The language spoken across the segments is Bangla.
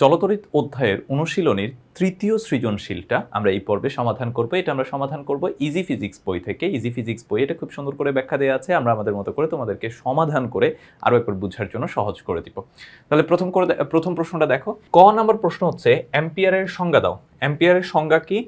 চলতরিত অধ্যায়ের অনুশীলনীর তৃতীয় সৃজনশীলটা আমরা এই পর্বে সমাধান করব। এটা আমরা সমাধান করব ইজি ফিজিক্স বই থেকে। ইজি ফিজিক্স বই এটা খুব সুন্দর করে ব্যাখ্যা দেওয়া আছে। আমরা আমাদের মতো করে তোমাদেরকে সমাধান করে আরও একবার বোঝার জন্য সহজ করে দিব। তাহলে প্রথম করে প্রথম প্রশ্নটা দেখো। ক নম্বর প্রশ্ন হচ্ছে, অ্যাম্পিয়ারের সংজ্ঞা দাও। অ্যাম্পিয়ারের সংজ্ঞা কি?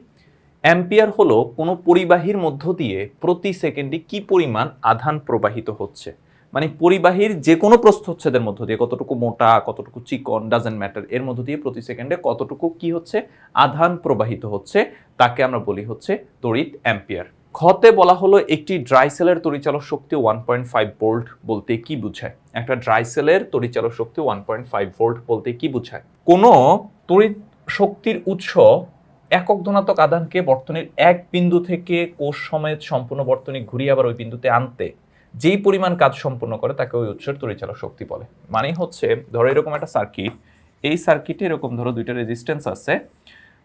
অ্যাম্পিয়ার হলো কোনো পরিবাহীর মধ্য দিয়ে প্রতি সেকেন্ডে কি পরিমাণ আধান প্রবাহিত হচ্ছে? মানে পরিবাহীর যে কোনো প্রস্থচ্ছেদের মধ্য দিয়ে কতটুকু মোটা, কতটুকু চিকন ডাজেন্ট ম্যাটার এর মধ্য দিয়ে প্রতি সেকেন্ডে কতটুকু কি হচ্ছে? আধান প্রবাহিত হচ্ছে, তাকে আমরা বলি হচ্ছে তড়িৎ অ্যাম্পিয়ার। খতে বলা হলো একটি ড্রাই সেলের তরিচালক শক্তি ওয়ান পয়েন্ট ফাইভ ভোল্ট বলতে কি বোঝায়? একটা ড্রাই সেলের তরিচালক শক্তি ওয়ান পয়েন্ট ফাইভ ভোল্ট বলতে কি বোঝায়? কোনো তড়িৎ শক্তির উৎস একক ধনাত্মক আধানকে বর্তনীর এক বিন্দু থেকে কোষ সমেত সম্পূর্ণ বর্তনী ঘুরিয়ে আবার ওই বিন্দুতে আনতে যেই পরিমাণ কাজ সম্পূর্ণ করে তাকে ওই উৎসের তড়িচালক শক্তি বলে। মানে হচ্ছে, ধরো এরকম একটা সার্কিট এই সার্কিটে এরকম ধরো দুইটা রেজিস্ট্যান্স আছে,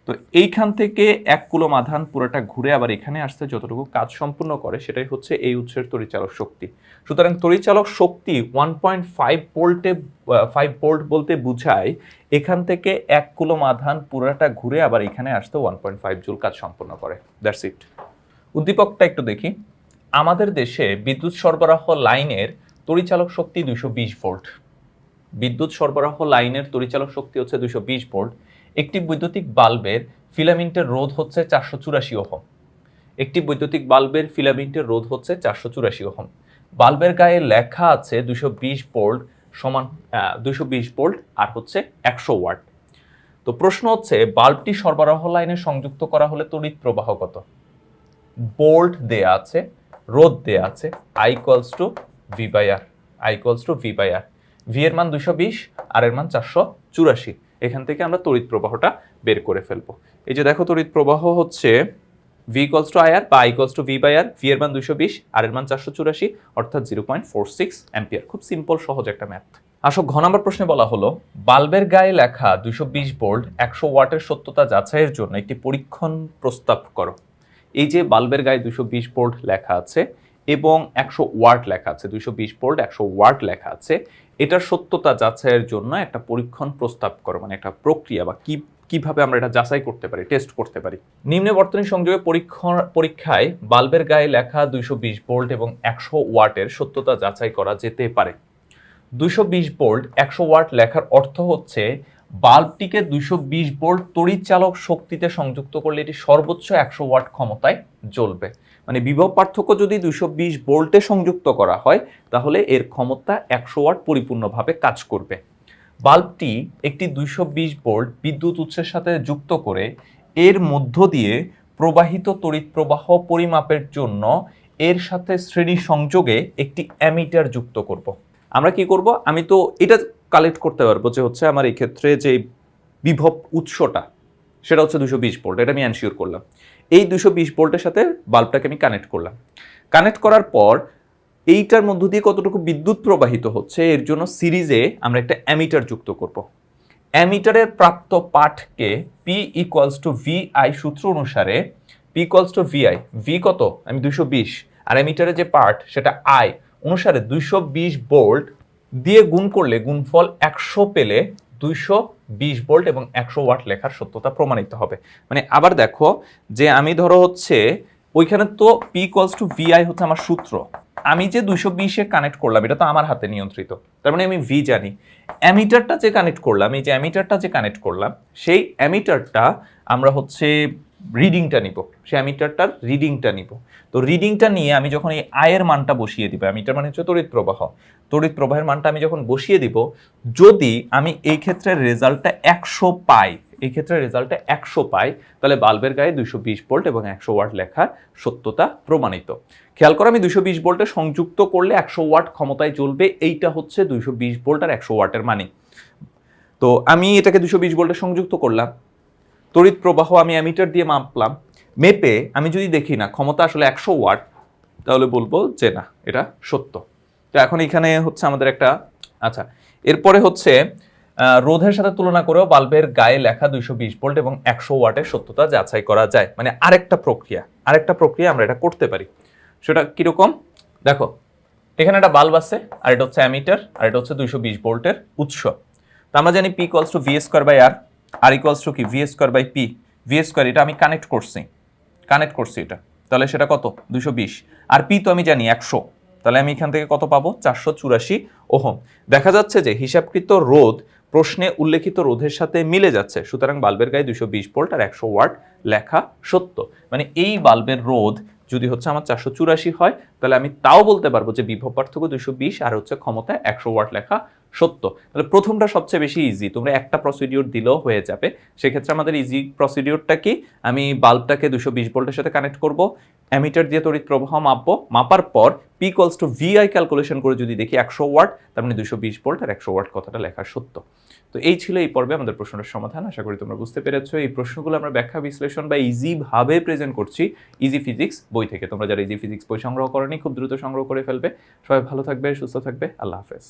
তো এইখান থেকে এক কুলো মাধান পুরোটা ঘুরে আবার এখানে আসতে যতটুকু কাজ সম্পূর্ণ করে, সেটাই হচ্ছে এই উৎসের তড়িচালক শক্তি। সুতরাং তড়িচালক শক্তি ওয়ান পয়েন্ট ফাইভ ভোল্টে ফাইভ ভোল্ট বলতে বুঝায়, এখান থেকে এক কুলম আধান পুরোটা ঘুরে আবার এখানে আসতে ওয়ান পয়েন্ট ফাইভ জুল কাজ সম্পন্ন করে। দ্যাটস ইট উদ্দীপকটা একটু দেখি। আমাদের দেশে বিদ্যুৎ সরবরাহ লাইনের তড়িচালক শক্তি দুশো বিশ ভোল্ট। বিদ্যুৎ সরবরাহ লাইনের তড়িচালক শক্তি হচ্ছে দুশো বিশ ভোল্ট। একটি বৈদ্যুতিক বাল্বের ফিলামেন্টের রোধ হচ্ছে চারশো চুরাশি ওহম। একটি বৈদ্যুতিক বাল্বের ফিলামেন্টের রোধ হচ্ছে চারশো চুরাশি ওহম। বাল্বের গায়ে লেখা আছে দুশো বিশ ভোল্ট সমান দুশো বিশ ভোল্ট আর হচ্ছে একশো ওয়াট। তো প্রশ্ন হচ্ছে, বাল্বটি সরবরাহ লাইনে সংযুক্ত করা হলে তড়িৎ প্রবাহ কত? বোল্ট দেয়া আছে রোধ দেয়া আছে I equals to V by R I equals to V by R V এর মান দুশো বিশ আর এর মান চারশো চুরাশি। এখান থেকে আমরা তড়িৎ প্রবাহটা বের করে ফেলব। এই যে দেখো, তড়িৎ প্রবাহ হচ্ছে V equals to I R বা I equals to V by R V এর মান দুশো বিশ আর এর মান চারশো চুরাশি, অর্থাৎ zero point four six ampere. খুব সিম্পল সহজ একটা ম্যাথ আসো, ঘ নম্বর প্রশ্নে বলা হলো, বাল্বের গায়ে লেখা দুশো বিশ ভোল্ট একশো ওয়াটের সত্যতা যাচাইয়ের জন্য একটি পরীক্ষণ প্রস্তাব করো। এই যে বাল্বের গায়ে দুশো বিশ ভোল্ট লেখা আছে এবং একশো ওয়াট লেখা আছে দুশো বিশ ভোল্ট, একশো ওয়াট লেখা আছে, এটার সত্যতা যাচাইয়ের জন্য একটা পরীক্ষণ প্রস্তাব করো মানে একটা প্রক্রিয়া বা কি, কীভাবে আমরা এটা যাচাই করতে পারি টেস্ট করতে পারি। নিম্নে বর্তনী সংযোগে পরীক্ষণ, পরীক্ষায় বাল্বের গায়ে লেখা দুইশো বিশ ভোল্ট এবং একশো ওয়াটের সত্যতা যাচাই করা যেতে পারে। দুইশো বিশ ভোল্ট, একশো ওয়াট লেখার অর্থ হচ্ছে বাল্বটিকে দুইশো বিশ ভোল্ট তড়িৎচালক শক্তিতে সংযুক্ত করলে এটি সর্বোচ্চ একশো ওয়াট ক্ষমতায় জ্বলবে। মানে বিভব পার্থক্য যদি দুইশো বিশ ভোল্টে সংযুক্ত করা হয়, তাহলে এর ক্ষমতা একশো ওয়াট পরিপূর্ণভাবে কাজ করবে। বাল্বটি একটি দুইশো বিশ ভোল্ট বিদ্যুৎ উৎসের সাথে যুক্ত করে এর মধ্য দিয়ে প্রবাহিত তড়িৎ প্রবাহ পরিমাপের জন্য এর সাথে শ্রেণি সংযোগে একটি অ্যামিটার যুক্ত করব। আমরা কি করব? আমি তো এটা কালেক্ট করতে পারব যে হচ্ছে আমার এই ক্ষেত্রে যে বিভব উৎসটা, সেটা হচ্ছে দুশো বিশ ভোল্ট এটা আমি অ্যানশিওর করলাম। এই দুশো বিশ ভোল্টের সাথে বাল্বটাকে আমি কানেক্ট করলাম। কানেক্ট করার পর এইটার মধ্য দিয়ে কতটুকু বিদ্যুৎ প্রবাহিত হচ্ছে, এর জন্য সিরিজে আমরা একটা অ্যামিটার যুক্ত করব। অ্যামিটারের প্রাপ্ত পাঠকে P equals to V I সূত্র অনুসারে P equals to V I V কত? আমি দুশো বিশ। আর অ্যামিটারের যে পার্ট সেটা আই অনুসারে দুইশো বিশ ভোল্ট দিয়ে গুণ করলে গুণফল একশো পেলে দুইশো বিশ ভোল্ট এবং একশো ওয়াট লেখার সত্যতা প্রমাণিত হবে। মানে আবার দেখো যে আমি ধরো হচ্ছে ওইখানে তো পি ইকুয়ালস টু ভিআই হচ্ছে আমার সূত্র। আমি যে দুইশো বিশে কানেক্ট করলাম এটা তো আমার হাতে নিয়ন্ত্রিত। তার মানে আমি ভি জানি। অ্যামিটারটা যে কানেক্ট করলাম, এই যে অ্যামিটারটা যে কানেক্ট করলাম, সেই অ্যামিটারটা আমরা হচ্ছে রিডিংটা নিব সে অ্যামিটারটার রিডিংটা নিব। তো রিডিংটা নিয়ে আমি যখন এই আয়ের মানটা বসিয়ে দিব অ্যামিটার মানে হচ্ছে তড়িৎ প্রবাহ, তড়িৎ প্রবাহের মানটা আমি যখন বসিয়ে দিব, যদি আমি এই ক্ষেত্রে রেজাল্টটা একশো পাই, এই ক্ষেত্রে রেজাল্টটা একশো পাই, তাহলে বাল্বের গায়ে দুশো বিশ ভোল্ট এবং একশো ওয়াট লেখার সত্যতা প্রমাণিত। খেয়াল করো আমি দুশো বিশ ভোল্টে সংযুক্ত করলে একশো ওয়াট ক্ষমতায় চলবে, এইটা হচ্ছে দুশো বিশ ভোল্ট আর একশো ওয়াটের মানে। তো আমি এটাকে দুশো বিশ ভোল্টে সংযুক্ত করলাম তড়িৎ প্রবাহ আমি অ্যামিটার দিয়ে মাপলাম, মেপে আমি যদি দেখি না, ক্ষমতা আসলে একশো ওয়াট, তাহলে বলব যে না, এটা সত্য। তো এখন এখানে হচ্ছে আমাদের একটা আচ্ছা এরপরে হচ্ছে রোধের সাথে তুলনা করেও বাল্বের গায়ে লেখা দুইশো বিশ ভোল্ট এবং একশো ওয়াটের সত্যতা যাচাই করা যায়। মানে আরেকটা প্রক্রিয়া আরেকটা প্রক্রিয়া আমরা এটা করতে পারি। সেটা কীরকম? দেখো, এখানে একটা বাল্ব আছে, আর এটা হচ্ছে অ্যামিটার, আর এটা হচ্ছে দুইশো বিশ ভোল্টের উৎস। তো আমরা জানি P equals to V square by R R equals to কি? V square by P V square এটা আমি কানেক্ট করছি। কানেক্ট করছি এটা। তাহলে সেটা কত? দুশো বিশ। আর পি তো আমি জানি একশো। তাহলে আমি এখান থেকে কত পাবো? চারশো চুরাশি ওহম। দেখা যাচ্ছে যে হিসাবকৃত রোধ প্রশ্নে উল্লেখিত রোধের সাথে মিলে যাচ্ছে। সুতরাং বাল্বের গায়ে দুশো বিশ ভোল্ট আর একশো ওয়াট লেখা সত্য। মানে এই বাল্বের রোধ যদি হচ্ছে আমার চারশো চুরাশি হয়, তাহলে আমি তাও বলতে পারব যে বিভব পার্থক্য দুশো বিশ আর হচ্ছে ক্ষমতা একশো ওয়াট লেখা সত্য। তাহলে প্রথমটা সবচেয়ে বেশি ইজি তোমরা একটা প্রসিডিওর দিলেও হয়ে যাবে। সেক্ষেত্রে আমাদের ইজি প্রসিডিওরটা কি? আমি বাল্বটাকে দুশো বিশ ভোল্টের সাথে কানেক্ট করব, অ্যামিটার দিয়ে তড়িৎ প্রবাহ মাপবো। মাপার পর P equals two Vi calculation করে যদি দেখি একশো ওয়াট, তার মানে দুশো বিশ ভোল্ট আর একশো ওয়াট কথাটা লেখা সত্য। তো এই ছিল এই পর্বে আমাদের প্রশ্নের সমাধান। আশা করি তোমরা বুঝতে পেরেছ। এই প্রশ্নগুলো আমরা ব্যাখ্যা, বিশ্লেষণ বা ইজিভাবে প্রেজেন্ট করছি ইজি ফিজিক্স বই থেকে। তোমরা যারা ইজি ফিজিক্স বই সংগ্রহ করনি, খুব দ্রুত সংগ্রহ করে ফেলবে। সবাই ভালো থাকবে, সুস্থ থাকবে। আল্লাহ হাফেজ।